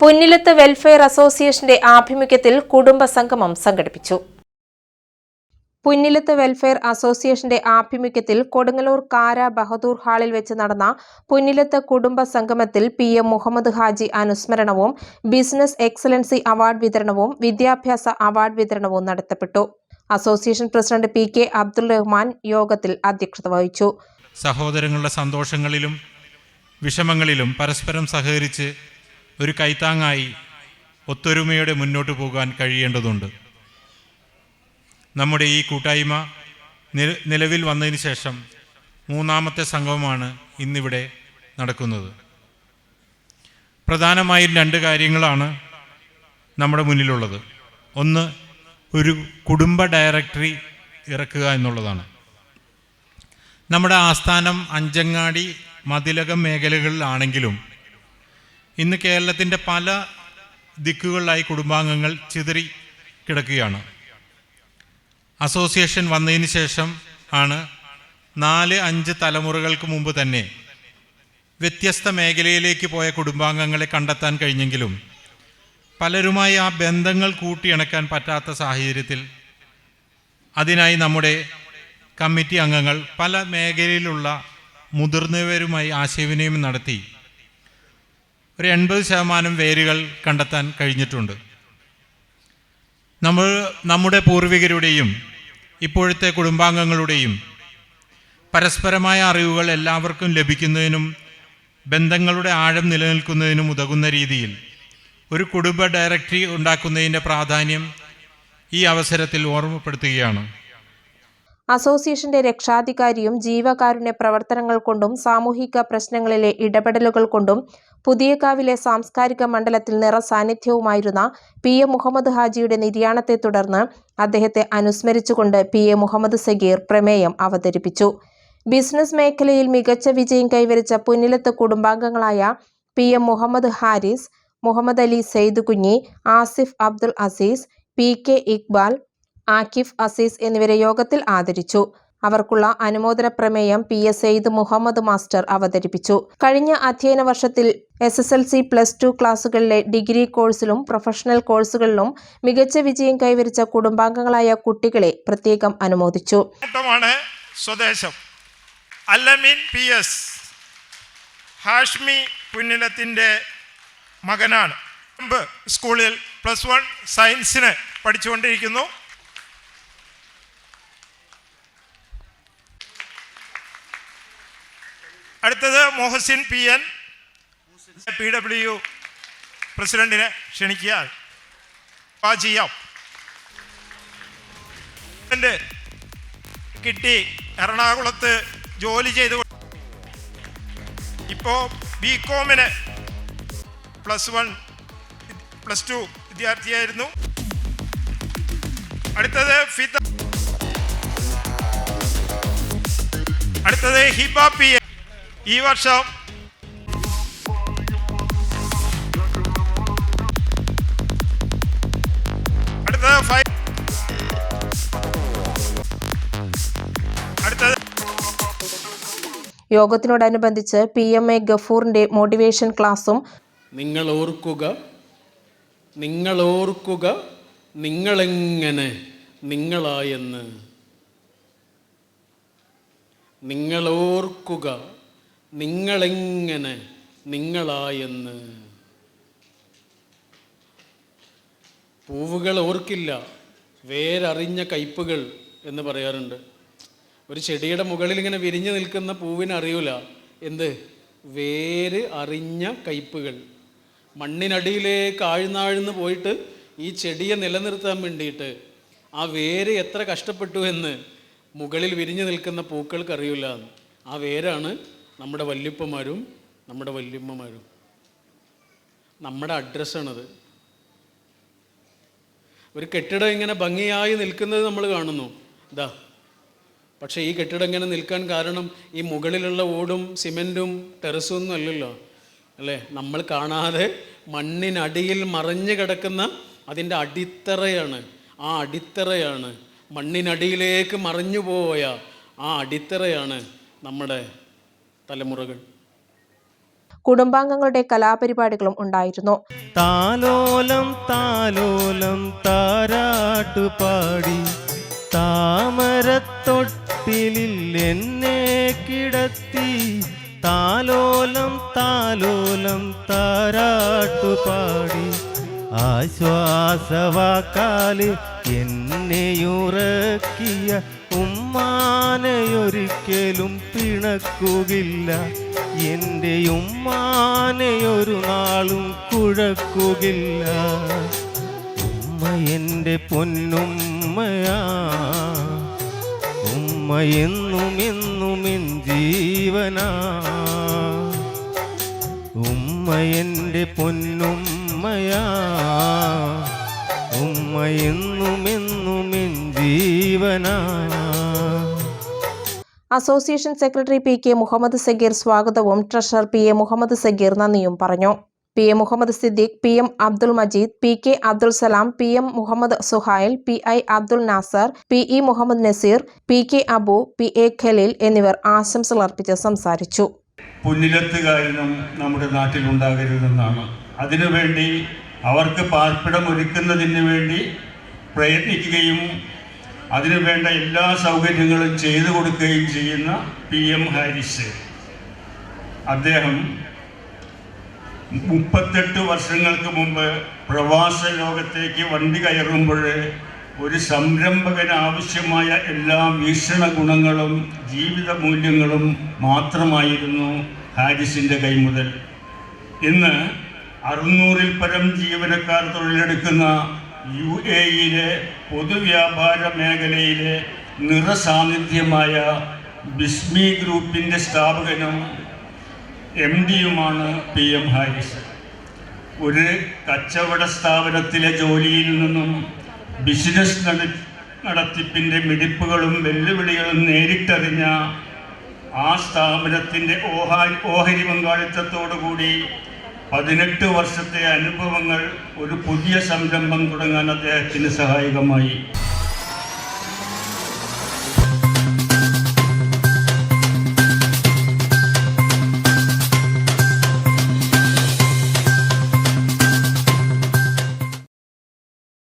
Punnilath welfare അസോസിയേഷന്റെ ആഭിമുഖ്യത്തിൽ കുടുംബ സംഗമം സംഘടിപ്പിച്ചു. പുന്നിലത്ത് വെൽഫെയർ അസോസിയേഷന്റെ ആഭിമുഖ്യത്തിൽ കൊടുങ്ങല്ലൂർ കാര ബഹദൂർ ഹാളിൽ വെച്ച് നടന്ന പുന്നിലത്ത് കുടുംബ സംഗമത്തിൽ പി എം മുഹമ്മദ് ഹാജി അനുസ്മരണവും ബിസിനസ് എക്സലൻസി അവാർഡ് വിതരണവും വിദ്യാഭ്യാസ അവാർഡ് വിതരണവും നടത്തപ്പെട്ടു. Association president P K Abdul Rahman യോഗത്തിൽ അധ്യക്ഷത വഹിച്ചു. സഹോദരങ്ങളുടെ സന്തോഷങ്ങളിലും വിഷമങ്ങളിലും പരസ്പരം സഹകരിച്ച് ഒരു കൈത്താങ്ങായി ഒത്തൊരുമയോടെ മുന്നോട്ട് പോകാൻ കഴിയേണ്ടതുണ്ട്. നമ്മുടെ ഈ കൂട്ടായ്മ നിലവിൽ വന്നതിന് ശേഷം മൂന്നാമത്തെ സംഘമാണ് ഇന്നിവിടെ നടക്കുന്നത്. പ്രധാനമായും രണ്ട് കാര്യങ്ങളാണ് നമ്മുടെ മുന്നിലുള്ളത്. ഒന്ന് ഒരു കുടുംബ ഡയറക്ടറി ഇറക്കുക എന്നുള്ളതാണ്. നമ്മുടെ ആസ്ഥാനം അഞ്ചങ്ങാടി മതിലകം മേഖലകളിലാണെങ്കിലും ഇന്ന് കേരളത്തിന്റെ പല ദിക്കുകളിലായി കുടുംബാംഗങ്ങൾ ചിതറി കിടക്കുകയാണ്. അസോസിയേഷൻ വന്നതിന് ശേഷം ആണ് നാല് അഞ്ച് തലമുറകൾക്ക് മുമ്പ് തന്നെ വ്യത്യസ്ത മേഖലയിലേക്ക് പോയ കുടുംബാംഗങ്ങളെ കണ്ടെത്താൻ കഴിഞ്ഞെങ്കിലും പലരുമായി ആ ബന്ധങ്ങൾ കൂട്ടിയിണക്കാൻ പറ്റാത്ത സാഹചര്യത്തിൽ അതിനായി നമ്മുടെ കമ്മിറ്റി അംഗങ്ങൾ പല മേഖലയിലുള്ള മുതിർന്നവരുമായി ആശയവിനിമയം നടത്തി ഒരു എൺപത് ശതമാനം വേരുകൾ കണ്ടെത്താൻ കഴിഞ്ഞിട്ടുണ്ട്. നമ്മൾ നമ്മുടെ പൂർവികരുടെയും ഇപ്പോഴത്തെ കുടുംബാംഗങ്ങളുടെയും പരസ്പരമായ അറിവുകൾ എല്ലാവർക്കും ലഭിക്കുന്നതിനും ബന്ധങ്ങളുടെ ആഴം നിലനിൽക്കുന്നതിനും ഉതകുന്ന രീതിയിൽ ഒരു കുടുംബ ഡയറക്ടറി ഉണ്ടാക്കുന്നതിന്റെ പ്രാധാന്യം ഈ അവസരത്തിൽ ഓർമ്മപ്പെടുത്തുകയാണ്. അസോസിയേഷന്റെ രക്ഷാധികാരിയും ജീവകാരുണ്യ പ്രവർത്തനങ്ങൾ കൊണ്ടും സാമൂഹിക പ്രശ്നങ്ങളിലെ ഇടപെടലുകൾ കൊണ്ടും പുതിയകാവിലെ സാംസ്കാരിക മണ്ഡലത്തിൽ നിറസാന്നിധ്യവുമായിരുന്ന പി എ മുഹമ്മദ് ഹാജിയുടെ നിര്യാണത്തെ തുടർന്ന് അദ്ദേഹത്തെ അനുസ്മരിച്ചുകൊണ്ട് പി എ മുഹമ്മദ് സഗീർ പ്രമേയം അവതരിപ്പിച്ചു. ബിസിനസ് മേഖലയിൽ മികച്ച വിജയം കൈവരിച്ച Punnilath കുടുംബാംഗങ്ങളായ P M Muhammad Haris Muhammad Ali Sayed Kunhi Asif Abdul Azeez P K Iqbal Akif Azeez എന്നിവരെ യോഗത്തിൽ ആദരിച്ചു. അവർക്കുള്ള അനുമോദന പ്രമേയം P S Sayed Muhammad master അവതരിപ്പിച്ചു. കഴിഞ്ഞ അധ്യയന വർഷത്തിൽ S S L C plus two ക്ലാസുകളിലെ degree കോഴ്സിലും പ്രൊഫഷണൽ കോഴ്സുകളിലും മികച്ച വിജയം കൈവരിച്ച കുടുംബാംഗങ്ങളായ കുട്ടികളെ പ്രത്യേകം അനുമോദിച്ചു. സ്വദേശം പി എസ് ഹാഷ്മി പുന്നിലത്തിന്റെ മകനാണ്. സ്കൂളിൽ പ്ലസ് വൺ സയൻസിന് പഠിച്ചുകൊണ്ടിരിക്കുന്നു. അടുത്തത് Mohsin P N. P W പ്രസിഡന്റിനെ ക്ഷണിക്കുക. ആ ചെയ്യാം കിട്ടി എറണാകുളത്ത് ജോലി ചെയ്തു ഇപ്പോൾ ബി കോമിന് പ്ലസ് വൺ പ്ലസ് ടു വിദ്യാർത്ഥിയായിരുന്നു. അടുത്തത് ഫിത അടുത്തത് ഹിബ പി. ഈ വർഷം അടുത്തത് ഫൈ അടുത്തത് യോഗത്തിനോടനുബന്ധിച്ച് പി എം എ ഗഫൂറിന്റെ മോട്ടിവേഷൻ ക്ലാസും നിങ്ങൾ ഓർക്കുക നിങ്ങൾ ഓർക്കുക നിങ്ങളെങ്ങനെ നിങ്ങളായെന്ന്. നിങ്ങൾ ഓർക്കുക നിങ്ങളെങ്ങനെ നിങ്ങളായെന്ന്. പൂവുകൾ ഓർക്കില്ല വേരറിഞ്ഞ കയ്പുകൾ എന്ന് പറയാറുണ്ട്. ഒരു ചെടിയുടെ മുകളിൽ ഇങ്ങനെ വിരിഞ്ഞു നിൽക്കുന്ന പൂവിന് അറിയൂല. എന്ത്? വേര് അറിഞ്ഞ കയ്പുകൾ. മണ്ണിനടിയിലേക്ക് ആഴ്ന്നാഴ്ന്ന് പോയിട്ട് ഈ ചെടിയെ നിലനിർത്താൻ വേണ്ടിയിട്ട് ആ വേര് എത്ര കഷ്ടപ്പെട്ടു എന്ന് മുകളിൽ വിരിഞ്ഞു നിൽക്കുന്ന പൂക്കൾക്ക് അറിയില്ല ആ വേരാണ് നമ്മുടെ വല്യപ്പന്മാരും നമ്മുടെ വല്യമ്മമാരും. നമ്മുടെ അഡ്രസ്സാണത് ഒരു കെട്ടിടം ഇങ്ങനെ ഭംഗിയായി നിൽക്കുന്നത് നമ്മൾ കാണുന്നു. ഇതാ പക്ഷേ ഈ കെട്ടിടം ഇങ്ങനെ നിൽക്കാൻ കാരണം ഈ മുകളിലുള്ള ഓടും സിമെന്റും ടെറസും ഒന്നും അല്ലല്ലോ. അല്ലേ? നമ്മൾ കാണാതെ മണ്ണിനടിയിൽ മറഞ്ഞു കിടക്കുന്ന അതിന്റെ അടിത്തറയാണ്. ആ അടിത്തറയാണ്. മണ്ണിനടിയിലേക്ക് മറഞ്ഞു പോയ ആ അടിത്തറയാണ് നമ്മുടെ തലമുറകൾ. കുടുംബാംഗങ്ങളുടെ കലാപരിപാടികളും ഉണ്ടായിരുന്നു. താലോലം താലോലം താരാട്ടു പാടി താമരത്തൊട്ടിലിൽ എന്നെ കിടത്തി. താലോലം താലോലം താരാട്ടു പാടി ആശ്വാസവാക്കാൽ എന്നെയുറക്കിയ ഉമ്മാനയൊരിക്കലും പിണക്കുകില്ല. എന്റെ ഉമ്മാനയൊരു നാളും കുഴക്കുകില്ല. ഉമ്മ എന്റെ പൊന്നുമ്മയാ. ഉമ്മ എന്നും എന്നും എൻ ജീവനാ. ഉമ്മ എന്റെ പൊന്നുമ്മയാ. ഉമ്മ എന്നും എന്നും എൻ ജീവനാ. Association secretary P K Muhammad Sagheer സ്വാഗതവും treasurer P A Muhammad Sagheer നന്ദിയും പറഞ്ഞു. P A Muhammad Siddique P M Abdul Majeed P K Abdul Salam P M Muhammad Suhail P I Abdul Nasser P E Muhammad Naseer P K Abu P A Khaleel എന്നിവർ ആശംസകൾ അർപ്പിച്ച് സംസാരിച്ചു. പുല്ലിലത്തുകാരനും നമ്മുടെ നാട്ടിലുണ്ടാകരുതെന്നാണ്. അതിനുവേണ്ടി അവർക്ക് പാർപ്പിടം ഒരുക്കുന്നതിന് വേണ്ടി പ്രയത്നിക്കുകയും അതിനുവേണ്ട എല്ലാ സൗകര്യങ്ങളും ചെയ്തു കൊടുക്കുകയും ചെയ്യുന്ന പി എം ഹാരിസ്. അദ്ദേഹം മുപ്പത്തെട്ട് വർഷങ്ങൾക്ക് മുമ്പ് പ്രവാസ ലോകത്തേക്ക് വണ്ടി കയറുമ്പോൾ ഒരു സംരംഭകന് ആവശ്യമായ എല്ലാ വീക്ഷണ ഗുണങ്ങളും ജീവിത മൂല്യങ്ങളും മാത്രമായിരുന്നു ഹാരിസിന്റെ കൈമുതൽ ഇന്ന് അറുന്നൂറിൽ പരം ജീവനക്കാർ തൊഴിലെടുക്കുന്ന യു എ ഇയിലെ പൊതുവ്യാപാര മേഖലയിലെ നിറസാന്നിധ്യമായ ബിസ്മി ഗ്രൂപ്പിന്റെ സ്ഥാപകനും എം ഡിയുമാണ് പി എം ഹാരിസ്. ഒരു കച്ചവട സ്ഥാപനത്തിലെ ജോലിയിൽ നിന്നും ബിസിനസ് നട നടത്തിപ്പിന്റെ മിടിപ്പുകളും വെല്ലുവിളികളും നേരിട്ടറിഞ്ഞ ആ സ്ഥാപനത്തിന്റെ ഓഹാ ഓഹരി പങ്കാളിത്തത്തോടുകൂടി പതിനെട്ട് വർഷത്തെ അനുഭവങ്ങൾ ഒരു പുതിയ സംരംഭം തുടങ്ങാൻ അദ്ദേഹത്തിന് സഹായകമായി.